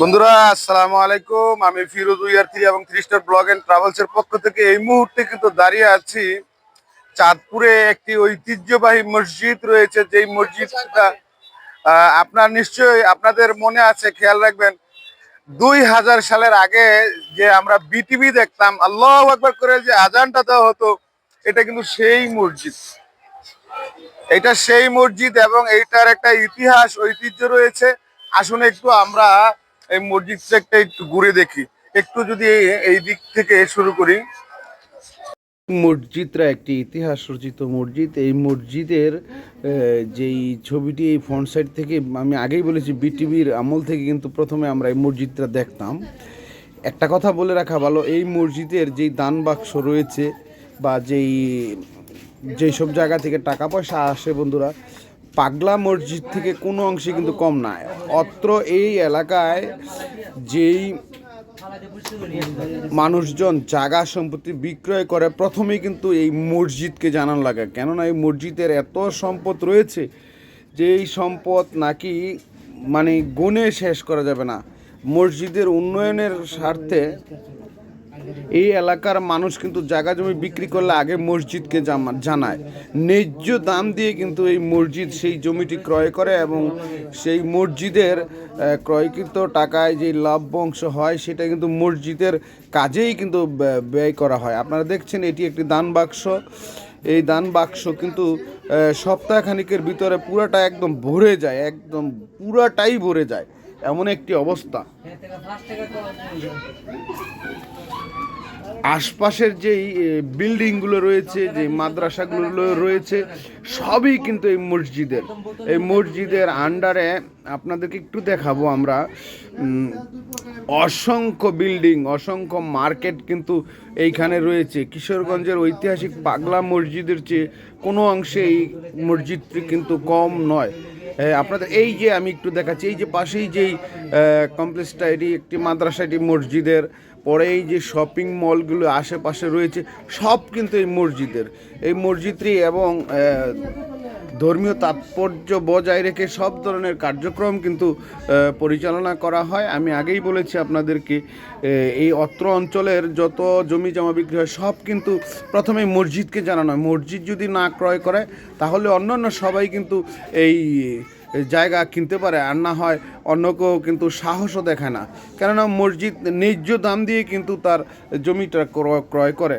বন্ধুরা, আসসালামু আলাইকুম। আমি ফিরোজ উইয়ার থ্রি এবং three star blog and travels এর পক্ষ থেকে এই মুহূর্তে কিন্তু দাঁড়িয়ে আছি চাঁদপুরে একটি ঐতিহ্যবাহী মসজিদ রয়েছে, যেই মসজিদটা আপনার নিশ্চয়ই আপনাদের মনে আছে, খেয়াল রাখবেন। দুই হাজার সালের আগে যে আমরা বিটিভি দেখতাম, আল্লাহ একবার করে যে আজানটা দেওয়া হতো, এটা কিন্তু সেই মসজিদ। এটা সেই মসজিদ এবং এইটার একটা ইতিহাস, ঐতিহ্য রয়েছে। আসুন একটু আমরা এই মসজিদটা একটা ঘুরে দেখি। একটু যদি এই- দিক থেকে শুরু করি। মসজিদটা একটি ইতিহাস রচিত মসজিদ। এই মসজিদের যেই ছবিটি এই ফ্রন্ট সাইড থেকে, আমি আগেই বলেছি বিটিভির আমল থেকে কিন্তু প্রথমে আমরা এই মসজিদটা দেখতাম। একটা কথা বলে রাখা ভালো, এই মসজিদের যেই দান বাক্স রয়েছে বা যেই যেই সব জায়গা থেকে টাকা পয়সা আসে বন্ধুরা পাগলা মসজিদ থেকে কোনো অংশে কিন্তু কম না। অত্র এই এলাকায় যেই মানুষজন জাগা সম্পত্তি বিক্রয় করে, প্রথমেই কিন্তু এই মসজিদকে জানান লাগে। কেননা এই মসজিদের এত সম্পদ রয়েছে যে এই সম্পদ নাকি মানে গুণে শেষ করা যাবে না। মসজিদের উন্নয়নের স্বার্থে এই এলাকার মানুষ কিন্তু জায়গা জমি বিক্রি করলে আগে মসজিদকে জানায়। ন্যায্য দাম দিয়ে কিন্তু এই মসজিদ সেই জমিটি ক্রয় করে এবং সেই মসজিদের ক্রয়কৃত টাকায় যে লাভ অংশ হয় সেটা কিন্তু মসজিদের কাজেই কিন্তু ব্যয়- করা হয়। আপনারা দেখছেন এটি একটি দান বাক্স। এই দান বাক্স কিন্তু সপ্তাহখানিকের ভিতরে পুরাটা একদম ভরে যায়, একদম পুরাটাই ভরে যায়। এমন একটি অবস্থা। আশপাশের যেই বিল্ডিংগুলো রয়েছে, যে মাদ্রাসাগুলো রয়েছে, সবই কিন্তু এই মসজিদের। এই মসজিদের আন্ডারে আপনাদেরকে একটু দেখাবো আমরা। অসংখ্য বিল্ডিং, অসংখ্য মার্কেট কিন্তু এইখানে রয়েছে। কিশোরগঞ্জের ঐতিহাসিক পাগলা মসজিদের চেয়ে কোনো অংশে এই মসজিদটি কিন্তু কম নয়। আপনাদের এই যে আমি একটু দেখাচ্ছি, এই যে পাশেই যেই কমপ্লেক্সটা এটি একটি মাদ্রাসা, এটি মসজিদের, পরে এই যে শপিং মলগুলো আশেপাশে রয়েছে, সব কিন্তু এই মসজিদের। এই মসজিদটি এবং ধর্মীয় তাৎপর্য বজায় রেখে সব ধরনের কার্যক্রম কিন্তু পরিচালনা করা হয়। আমি আগেই বলেছি আপনাদেরকে এই অত্র অঞ্চলের যত জমি জমা বিক্রি হয়, সব কিন্তু প্রথমে মসজিদকে জানানো হয়। মসজিদ যদি না ক্রয় করে, তাহলে অন্যান্য সবাই কিন্তু এই জায়গা কিনতে পারে। আর না হয় অন্য কেউ কিন্তু সাহসও দেখায় না। কেননা মসজিদ ন্যায্য দাম দিয়ে কিন্তু তার জমিটা ক্রয় করে।